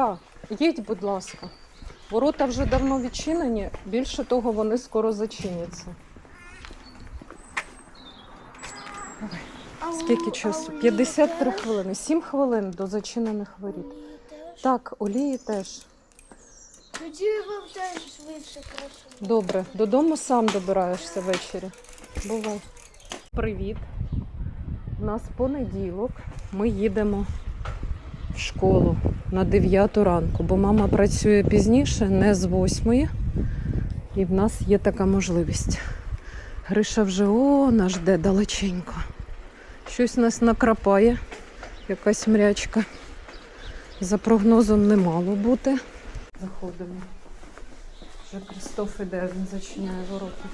Гришка, їдь, будь ласка. Ворота вже давно відчинені, більше того, вони скоро зачиняться. Скільки часу? 53 хвилини. 7 хвилин до зачинених воріт. Так, олії теж. Тоді вам теж швидше краще. Добре, додому сам добираєшся ввечері. Бувай. Привіт. У нас понеділок. Ми їдемо в школу на 9 ранку, бо мама працює пізніше, не з 8. І в нас є така можливість. Гриша вже о, нас жде далеченько. Щось нас накрапає, якась мрячка. За прогнозом не мало бути. Заходимо. Вже Кристоф іде, він зачиняє ворота.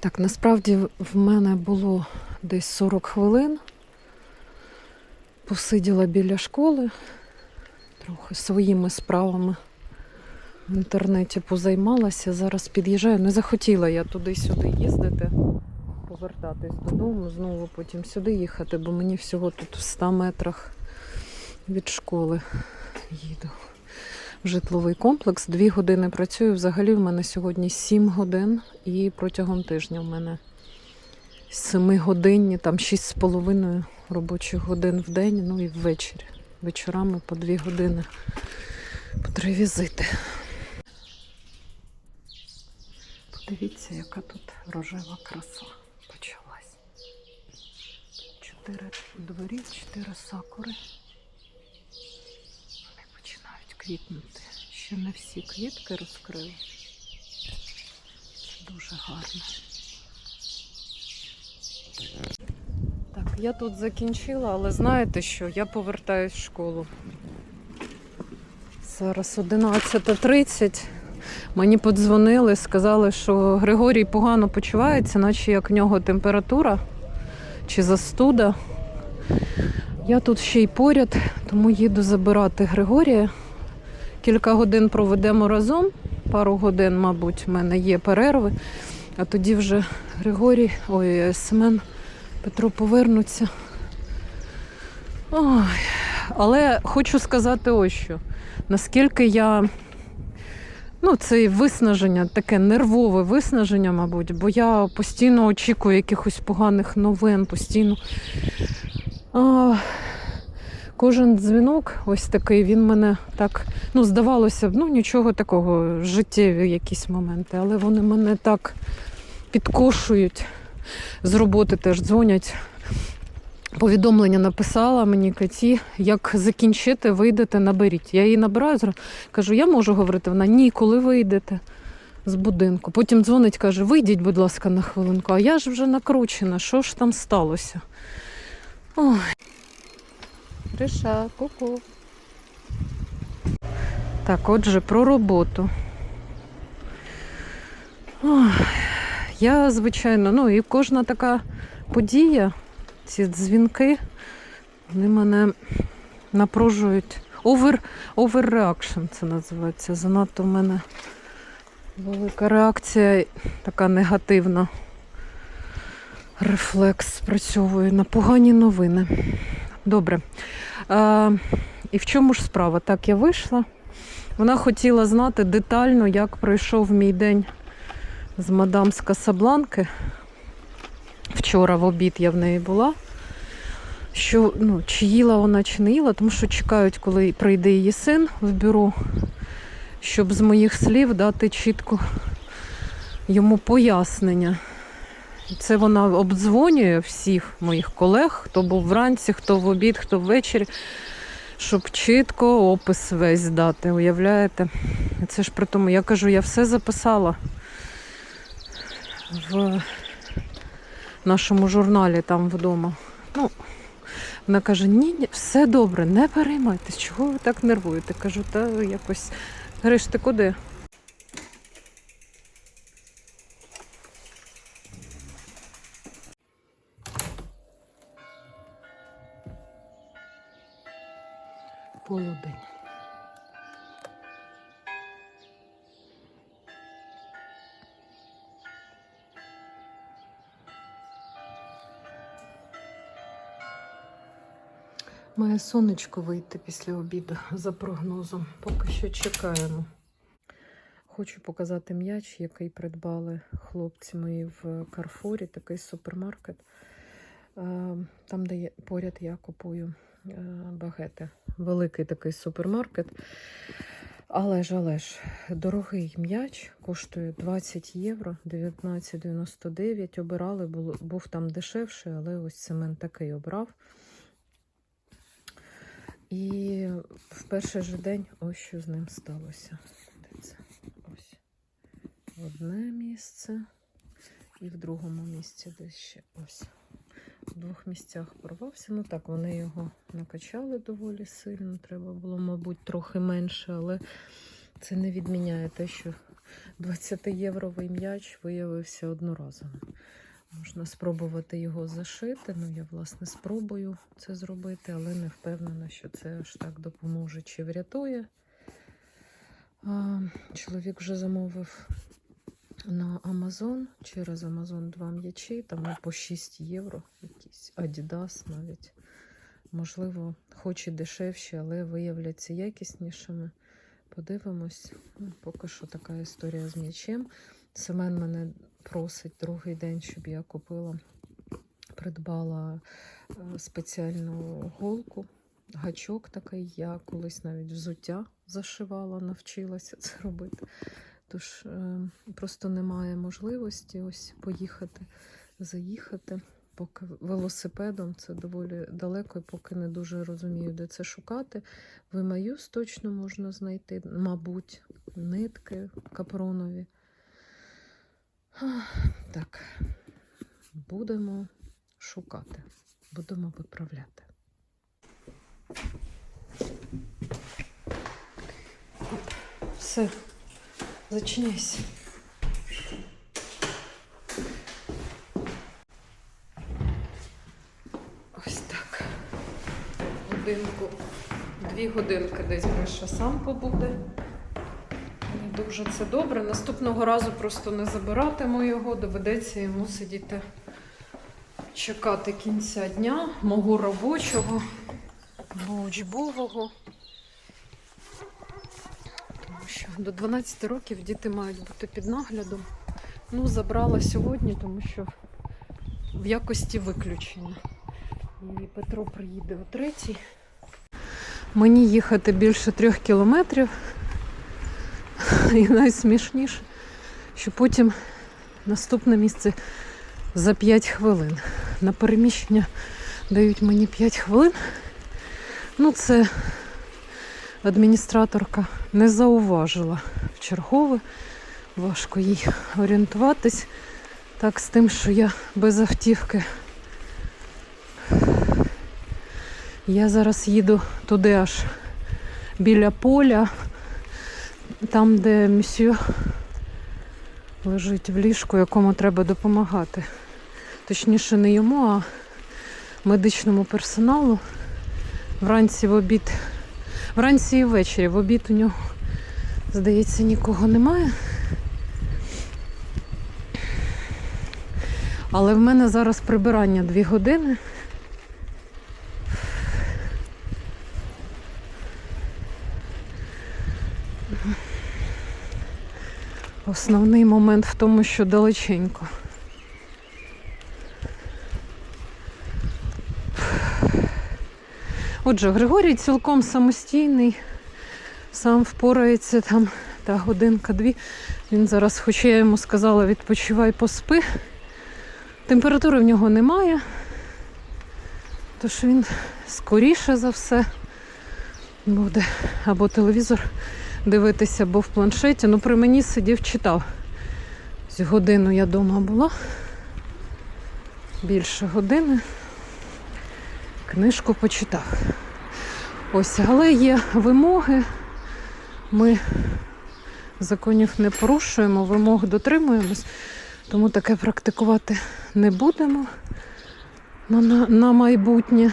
Так, насправді в мене було десь 40 хвилин. Посиділа біля школи, трохи своїми справами в інтернеті позаймалася. Зараз під'їжджаю. Не захотіла я туди-сюди їздити, повертатись додому, знову потім сюди їхати, бо мені всього тут в 100 метрах від школи їду в житловий комплекс. Дві години працюю. Взагалі в мене сьогодні 7 годин, і протягом тижня в мене 7 годинні, там 6,5 робочих годин в день, ну і ввечері. Вечорами по 2 години по три візити. Подивіться, яка тут рожева краса почалась. Чотири дворі, чотири сакури. Вони починають квітнути. Ще не всі квітки розкрили. Дуже гарно. Так, я тут закінчила, але знаєте що? Я повертаюсь в школу. Зараз 11.30. Мені подзвонили, сказали, що Григорій погано почувається, наче як в нього температура чи застуда. Я тут ще й поряд, тому їду забирати Григорія. Кілька годин проведемо разом, пару годин, мабуть, в мене є перерви. А тоді вже Григорій, ой, Семен, Петро повернуться. Ой. Але хочу сказати ось що. Наскільки я. Ну, це виснаження, таке нервове виснаження, мабуть, бо я постійно очікую якихось поганих новин, постійно. А, кожен дзвінок, ось такий, він мене так, ну, здавалося б, ну нічого такого, життєві якісь моменти, але вони мене так підкошують. З роботи теж дзвонять. Повідомлення написала мені Каті, як закінчити, вийдете, наберіть. Я її набираю, кажу, я можу говорити. Вона ні, коли вийдете з будинку. Потім дзвонить, каже, вийдіть, будь ласка, на хвилинку. А я ж вже накручена, що ж там сталося? Ой. Риша, ку-ку. Так, отже, про роботу. Ой. Я, звичайно, ну і кожна така подія, ці дзвінки, вони мене напружують. Over, overreaction це називається. Занадто в мене велика реакція, така негативна. Рефлекс спрацьовує на погані новини. Добре. А, і в чому ж справа? Так, я вийшла. Вона хотіла знати детально, як пройшов мій день з мадам з Касабланки. Вчора в обід я в неї була. Що, ну, чи їла вона, чи не їла, тому що чекають, коли прийде її син в бюро, щоб з моїх слів дати чітко йому пояснення. Це вона обдзвонює всіх моїх колег, хто був вранці, хто в обід, хто ввечері, щоб чітко опис весь дати. Уявляєте? Це ж при тому, я кажу, я все записала в нашому журналі там вдома. Ну, вона каже: ні, ні, все добре, не переймайтесь, чого ви так нервуєте? Кажу, та якось. Гриш, ти куди? Має сонечко вийти після обіду за прогнозом. Поки що чекаємо. Хочу показати м'яч, який придбали хлопці мої в Карфорі, такий супермаркет. Е, Там, де поряд я купую е, багети. Великий такий супермаркет. Але ж, але ж, дорогий м'яч коштує 20 євро, 19,99. Обирали, був там дешевший, але ось Семен такий обрав. І в перший же день ось що з ним сталося. Ось. Одне місце і в другому місці десь ще ось. В двох місцях порвався. Ну так, вони його накачали доволі сильно. Треба було, мабуть, трохи менше, але це не відміняє те, що 20-євровий м'яч виявився одноразовим. Можна спробувати його зашити. Ну, я, власне, спробую це зробити, але не впевнена, що це аж так допоможе чи врятує. А, чоловік вже замовив на Amazon через Amazon два м'ячі, там по 6 євро, якісь Adidas навіть. Можливо, хоч і дешевші, але виявляться якіснішими. Подивимось. Ну, поки що така історія з м'ячем. Семен мене просить другий день, щоб я купила, придбала е, спеціальну голку, гачок такий. Я колись навіть взуття зашивала, навчилася це робити. Тож е, просто немає можливості ось поїхати, заїхати. Поки велосипедом це доволі далеко, і поки не дуже розумію, де це шукати. В Емаюс точно можна знайти, мабуть, нитки капронові. Так, будемо шукати, будемо виправляти. Все, зачиняйся. Ось так. Годинку, дві годинки десь Гриша сам побуде. Дуже це добре. Наступного разу просто не забиратиму його, доведеться йому сидіти чекати кінця дня, мого робочого, учбового. Тому що до 12 років діти мають бути під наглядом. Ну, забрала сьогодні, тому що в якості виключення. І Петро приїде о третій. Мені їхати більше трьох кілометрів. І найсмішніше, що потім наступне місце за 5 хвилин. На переміщення дають мені 5 хвилин. Ну, це адміністраторка не зауважила в чергове. Важко їй орієнтуватись. Так, з тим, що я без автівки. Я зараз їду туди аж біля поля, там, де місьо лежить в ліжку, якому треба допомагати. Точніше, не йому, а медичному персоналу. Вранці в обід, вранці і ввечері. В обід у нього, здається, нікого немає. Але в мене зараз прибирання дві години. Основний момент в тому, що далеченько. Отже, Григорій цілком самостійний, сам впорається там та годинка-дві. Він зараз, хоча я йому сказала, відпочивай поспи. Температури в нього немає, тож він скоріше за все буде або телевізор дивитися, або в планшеті. Ну, при мені сидів, читав. З годину я вдома була. Більше години. Книжку почитав. Ось, але є вимоги. Ми законів не порушуємо, вимог дотримуємось, тому таке практикувати не будемо на, на, на майбутнє.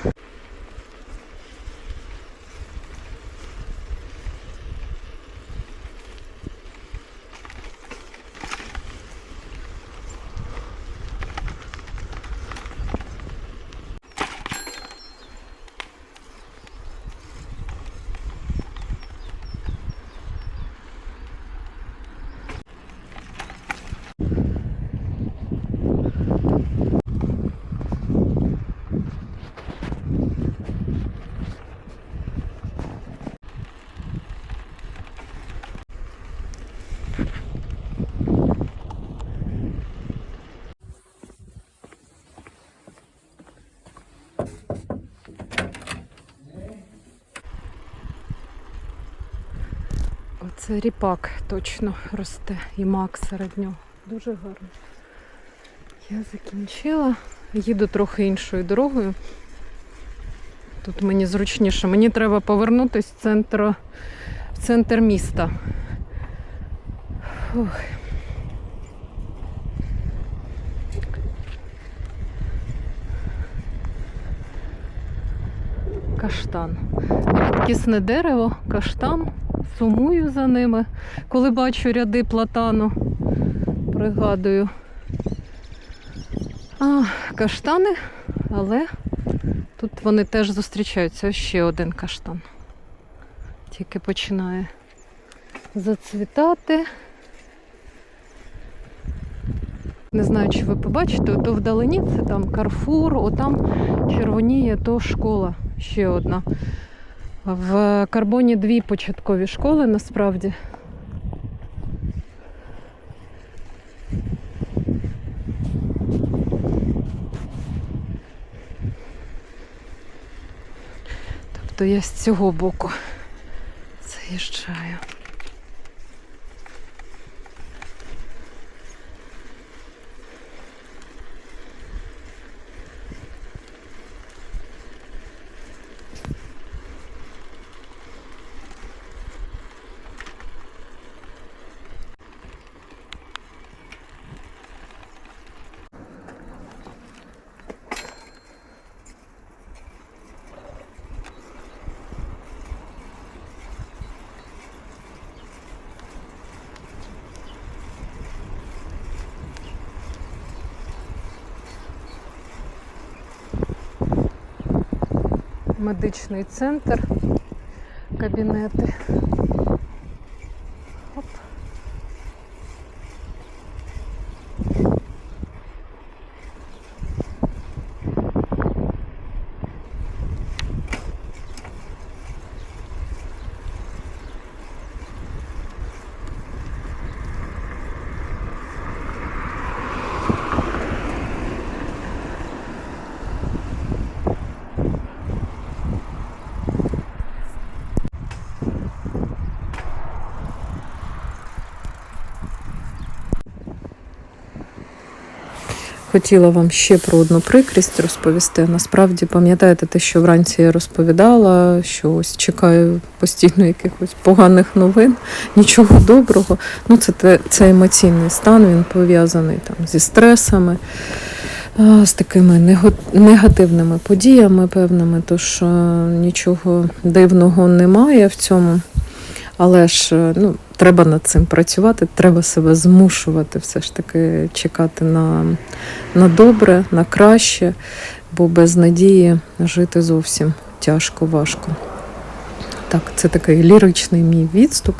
Це ріпак точно росте і мак серед нього. Дуже гарно. Я закінчила. Їду трохи іншою дорогою. Тут мені зручніше. Мені треба повернутися в центр, в центр міста. Фух. Каштан. Рідкісне дерево, каштан. Сумую за ними, коли бачу ряди платану. Пригадую. А, каштани, але тут вони теж зустрічаються. Ще один каштан. Тільки починає зацвітати. Не знаю, чи ви побачите, то вдалині це там Карфур, отам червоніє то школа ще одна. В Карбоні дві початкові школи насправді. Тобто я з цього боку заїжджаю. Медичний центр, кабінети. Хотіла вам ще про одну прикрість розповісти. Насправді, пам'ятаєте те, що вранці я розповідала, що ось чекаю постійно якихось поганих новин, нічого доброго. Ну, це, це емоційний стан, він пов'язаний там зі стресами, з такими негативними подіями певними, тож е, нічого дивного немає в цьому. Але ж е, ну, треба над цим працювати, треба себе змушувати все ж таки чекати на, на добре, на краще, бо без надії жити зовсім тяжко, важко. Так, це такий ліричний мій відступ.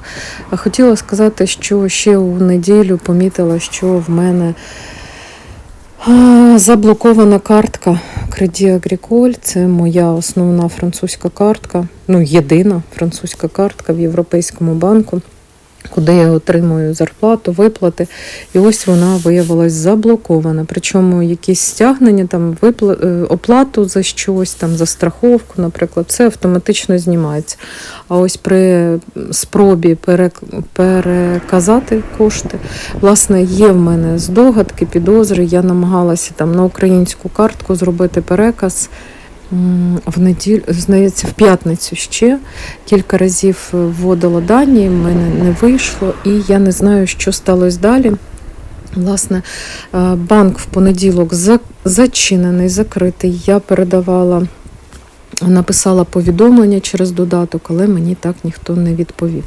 А хотіла сказати, що ще у неділю помітила, що в мене заблокована картка Credit Агріколь Це моя основна французька картка, ну єдина французька картка в Європейському банку, куди я отримую зарплату, виплати. І ось вона виявилась заблокована. Причому якісь стягнення, там випла... е, оплату за щось, там за страховку, наприклад, це автоматично знімається. А ось при спробі перек... переказати кошти, власне, є в мене здогадки, підозри. Я намагалася там на українську картку зробити переказ. В неділю, здається, в п'ятницю ще кілька разів вводила дані, в мене не вийшло, і я не знаю, що сталося далі. Власне, е, банк в понеділок зачинений, закритий. Я передавала, написала повідомлення через додаток, але мені так ніхто не відповів.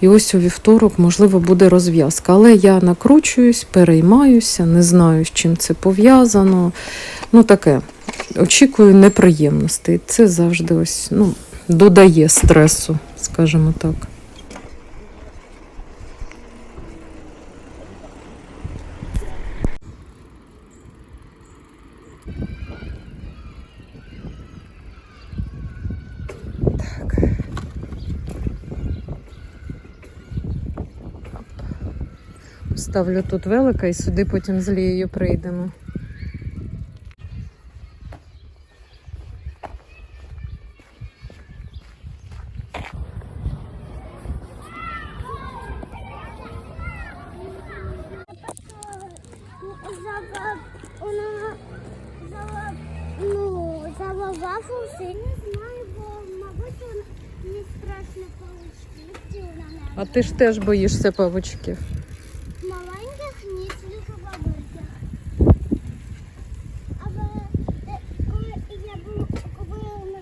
І ось у вівторок, можливо, буде розв'язка. Але я накручуюсь, переймаюся, не знаю, з чим це пов'язано. Ну, таке. Очікую неприємностей. Це завжди ось, ну, додає стресу, скажімо так. Ставлю тут велика і сюди потім з Лією прийдемо. Ти ж теж боїшся павучків. Маленьких ні, тільки великих. Але коли я був, коли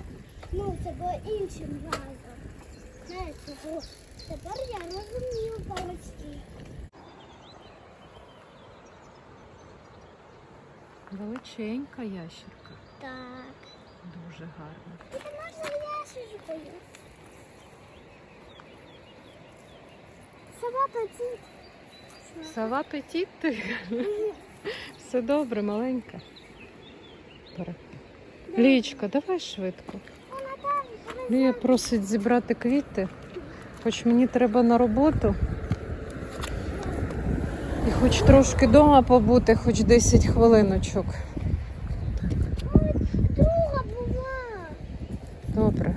ну, це було іншим разом. Знаєш, тепер я розумію палички. Величенька ящерка. Так. Дуже гарна. Тільки можна яшечкою. Сова пацін. Сова петіт ти. Все добре, маленька. Лічка, давай швидко. Лія просить зібрати квіти, хоч мені треба на роботу. І хоч трошки вдома побути, хоч 10 хвилиночок. Друга була. Добре.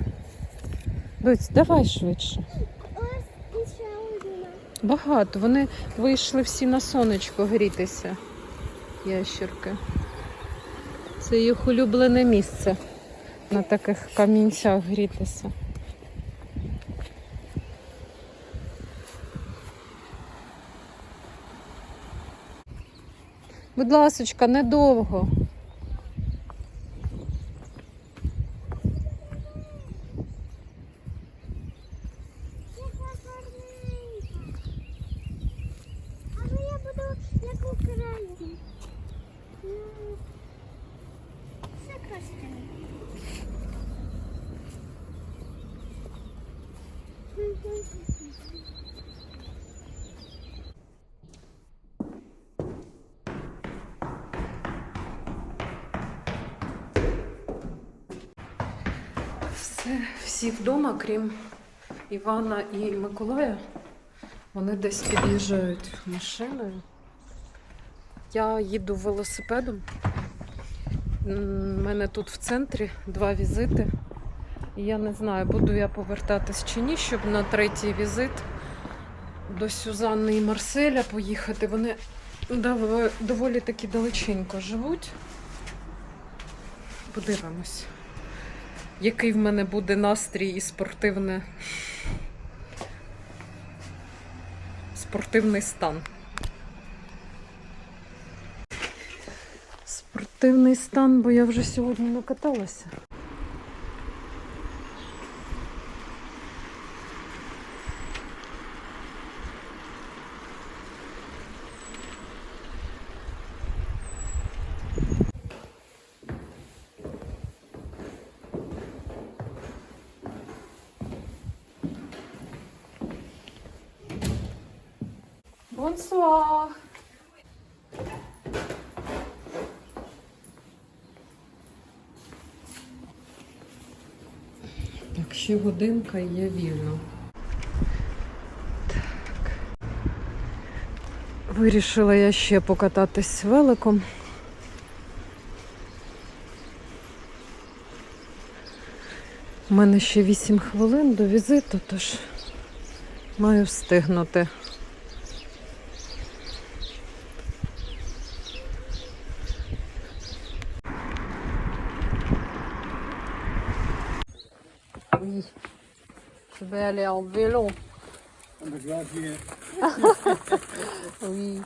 Доць, давай швидше. Ось і ще одна. Багато. Вони вийшли всі на сонечко грітися. Ящерки. Це їх улюблене місце на таких камінцях грітися. Будь ласочка, недовго. Яка гарненька. Але я буду як Україні. Ну, Це красиво. Все, всі вдома, крім Івана і Миколая. Вони десь під'їжджають машиною. Я їду велосипедом. У мене тут в центрі два візити. І я не знаю, буду я повертатись чи ні, щоб на третій візит до Сюзанни і Марселя поїхати. Вони доволі таки далеченько живуть. Подивимось який в мене буде настрій і спортивне... спортивний стан. Спортивний стан, бо я вже сьогодні накаталася. Бонсуар! Так, ще годинка і є вільно. Так. Вирішила я ще покататись великом. У мене ще 8 хвилин до візиту, тож маю встигнути. Vais aller en vélo. Oui.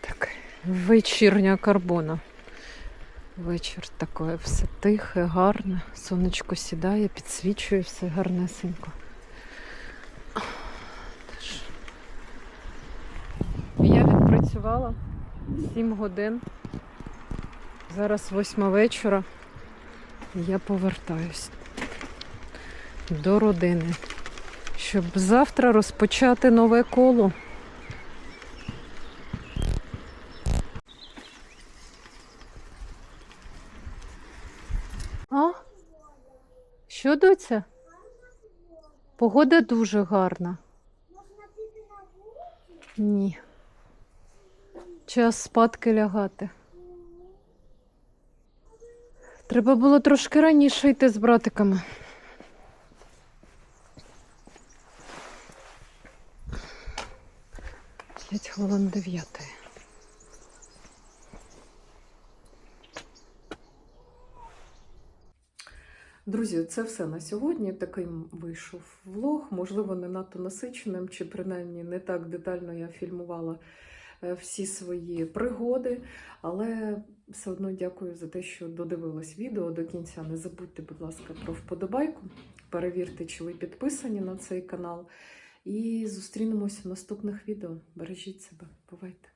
Так, вечірня карбона. Вечір таке все тихе, гарне. Сонечко сідає, підсвічує все гарнесенько. Я відпрацювала 7 годин. Зараз восьма вечора. Я повертаюсь до родини, щоб завтра розпочати нове коло. А? Що доця? Погода дуже гарна. Можна піти на вулицю? Ні. Час спадки лягати. Треба було трошки раніше йти з братиками. П'ять хвилин дев'ятої. Друзі, це все на сьогодні. Таким вийшов влог. Можливо, не надто насиченим, чи принаймні не так детально я фільмувала всі свої пригоди. Але все одно дякую за те, що додивились відео до кінця. Не забудьте, будь ласка, про вподобайку. Перевірте, чи ви підписані на цей канал. І зустрінемося в наступних відео. Бережіть себе, бувайте!